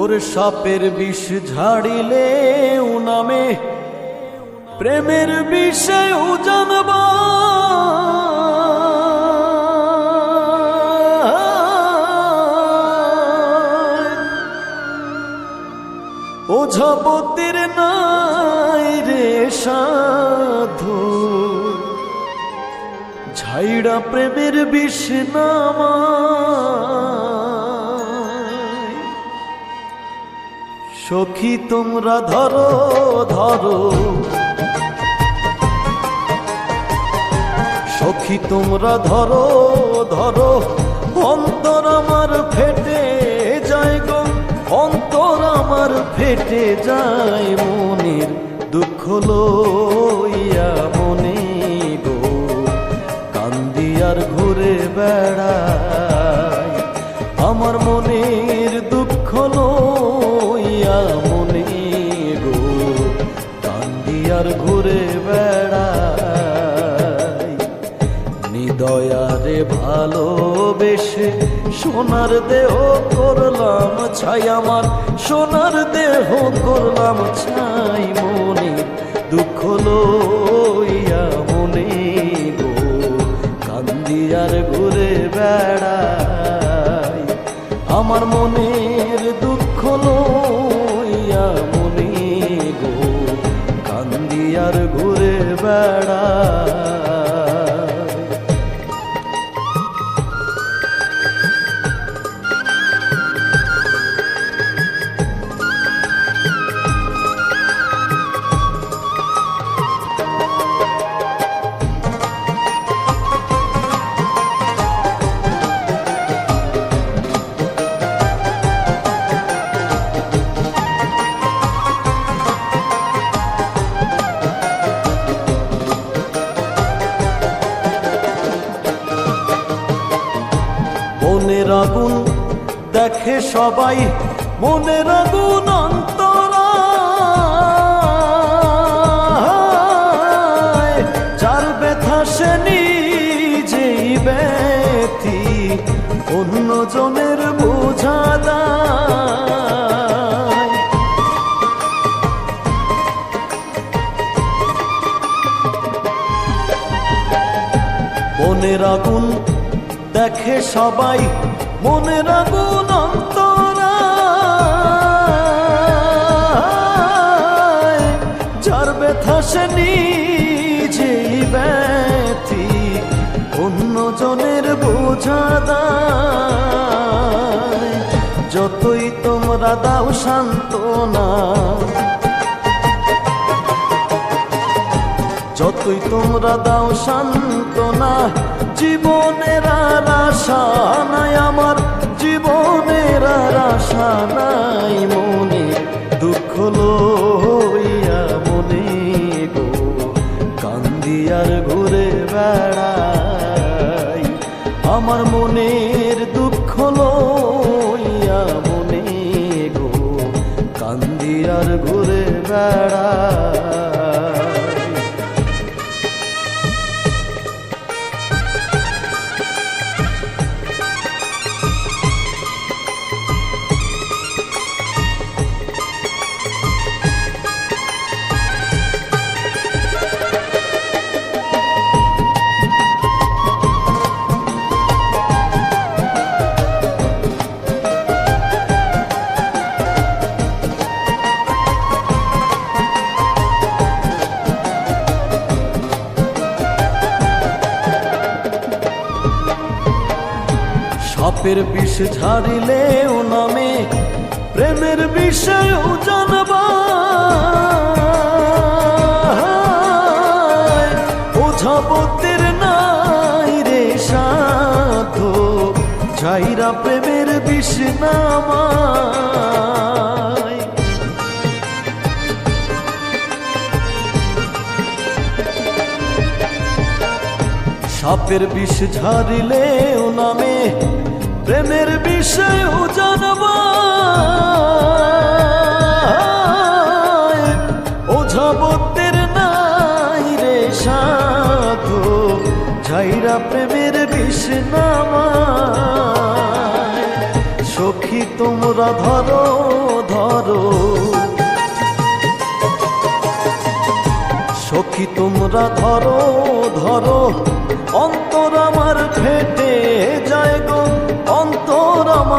ওর সাপের বিষ ঝাড়িলে নামে প্রেমের বিষয় জানবা। ওঝাপতির নাই রে সাধু, ঝাইড়া প্রেমের বিষ নামায় সখী তোমরা ধরো ধরো। সখী তোমরা ধরো ধরো। অন্তর আমার ফেটে যায় গো, অন্তর আমার ফেটে যায় মনের দুঃখ লইয়া মনে গো। কান্দি আর ঘুরে বেড়ায় ভালোবেসে সোনার দেহ করলাম ছাই আমার, সোনার দেহ করলাম ছাই মনে, দুঃখ লইয়া মনে গো, কান্দি আর ঘুরে বেড়াই। আমার মনের দুঃখ লইয়া মনে গো, কান্দি আর ঘুরে বেড়াই। মনের আগুন দেখে সবাই মনের আগুন অন্তরা। যার ব্যথা সে নিজেই ব্যথি অন্য জনের বোঝা মনের আগুন দেখে সবাই মনের আগুন অন্তরা যার ব্যথা সে নিজেই ব্যথি, অন্য জনের বোঝা যতই তোমরা দাও সান্ত্বনা যতই তোমরা দাও সান্ত্বনা জীবনের আর আশা নাই আমার জীবনের আর আশা নাই। সাপের বিষ ঝাড়িলে ও নামে প্রেমের বিষয় জানবা। ওঝাপতের নাই রে সাধু ঝাইরা প্রেমের বিষ নামায়। সাপের বিষ ঝাড়িলে ও নামে প্রেমের বিষয় জানবা। ওঝাবতের নাই রে সাধু, ঝাইরা প্রেমের বিষ নামায়। সখী তোমরা ধরো ধরো। সখী তোমরা ধরো ধরো। অন্তর আমার ফেটে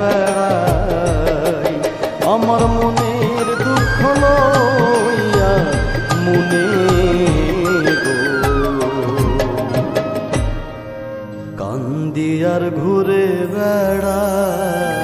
বেড়াই। আমার মনের দুঃখ লইয়া মনে কান্দি আর ঘুরে বেড়াই।